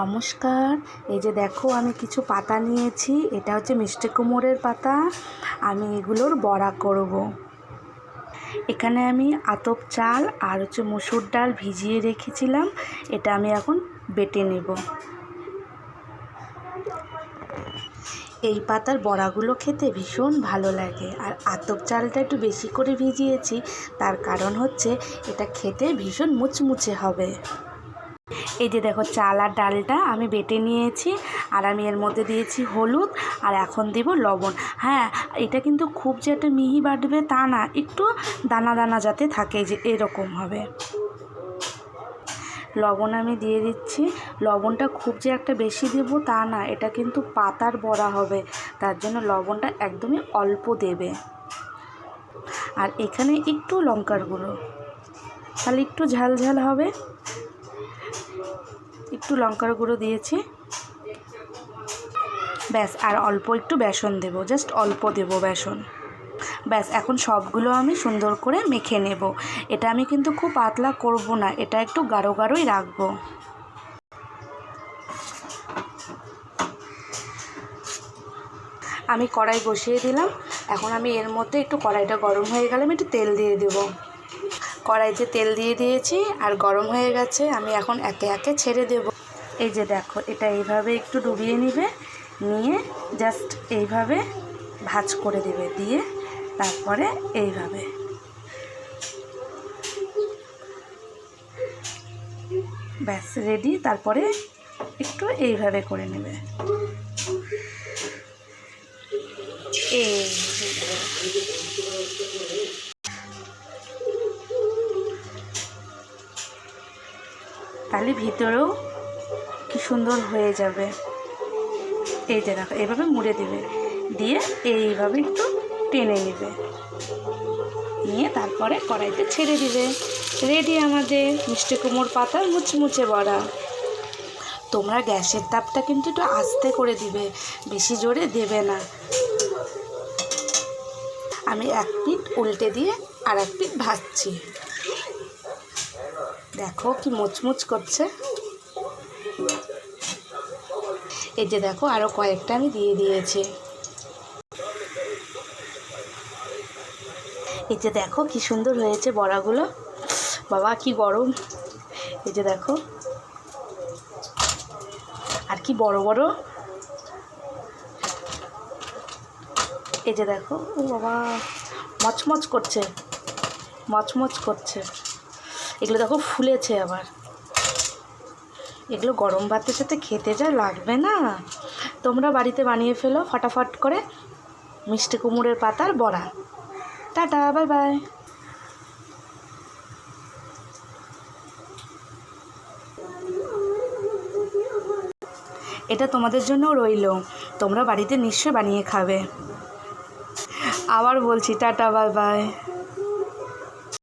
নমস্কার। এই যে দেখো, আমি কিছু পাতা নিয়েছি। এটা হচ্ছে মিষ্টি কুমোরের পাতা। আমি এগুলোর বড়া করব। এখানে আমি আতপ চাল আর হচ্ছে মুসুর ডাল ভিজিয়ে রেখেছিলাম। এটা আমি এখন বেটে নেব। এই পাতার বড়াগুলো খেতে ভীষণ ভালো লাগে। আর আতপ চালটা একটু বেশি করে ভিজিয়েছি। তার কারণ হচ্ছে, এটা খেতে ভীষণ মুচমুচে হবে। এই যে দেখো চাল আর ডালটা আমি বেটে নিয়েছি, আর আমি এর মধ্যে দিয়েছি হলুদ, আর এখন দেব লবণ। হ্যাঁ এটা কিন্তু খুব যে একটা মিহি বাটবে তা না, একটু দানা দানা যাতে থাকে যে এরকম হবে। লবণ আমি দিয়ে দিচ্ছি। লবণটা খুব যে একটা বেশি দেব তা না, এটা কিন্তু পাতার বড়া হবে, তার জন্য লবণটা একদমই অল্প দেবে। আর এখানে একটু লঙ্কার গুঁড়ো, তাহলে একটু ঝাল ঝাল হবে। একটু লঙ্কার গুঁড়ো দিয়েছি। ব্যাস, আর অল্প একটু বেসন দেবো জাস্ট অল্প দেবো বেসন। ব্যাস, এখন সবগুলো আমি সুন্দর করে মেখে নেব। এটা আমি কিন্তু খুব পাতলা করব না, এটা একটু গাঢ় গাঢ়ই রাখব। আমি কড়াই বসিয়ে দিলাম। এখন আমি এর মধ্যে একটু কড়াইটা গরম হয়ে গেলে আমি একটু তেল দিয়ে দেবো। কড়াইতে তেল দিয়ে দিয়েছি আর গরম হয়ে গেছে, আমি এখন একে একে ছেড়ে দেব। এই যে দেখো, এটা এইভাবে একটু ডুবিয়ে নিবে, নিয়ে জাস্ট এইভাবে ভাজ করে দেবে, দিয়ে তারপরে এইভাবে। ব্যাস রেডি তারপরে একটু এইভাবে করে নেবে। এই তাহলে ভিতরেও কি সুন্দর হয়ে যাবে। এই যে দেখো এইভাবে মুড়ে দেবে। দিয়ে এইভাবে একটু টেনে নেবে। নিয়ে তারপরে কড়াইতে ছেড়ে দিবে। রেডি আমাদের মিষ্টি কুমড়োর পাতার মুচমুচে বড়া। তোমরা গ্যাসের তাপটা কিন্তু একটু আস্তে করে দিবে, বেশি জোরে দেবে না। আমি এক পিঠ উল্টে দিয়ে আর এক পিঠ ভাজছি। দেখো কি মুচমুচ করছে। এই যে দেখো আরও কয়েকটা আমি দিয়ে দিয়েছি। এই যে দেখো কি সুন্দর হয়েছে বড়াগুলো। বাবা, কি গরম। এই যে দেখো। আর কি বড় বড়। এই যে দেখো, ও বাবা, মচমচ করছে। মচমচ করছে। এগুলো দেখো ফুলেছে আবার। এগুলো গরম ভাতের সাথে খেতে যা লাগবে না। তোমরা বাড়িতে বানিয়ে ফেলো ফটাফট করে মিষ্টি কুমড়োর পাতার বড়া। Tata, bye bye. এটা তোমাদের জন্য রইল। তোমরা বাড়িতে নিশ্চয় বানিয়ে খাবে। আবার বলছি, টাটা, বাই বাই।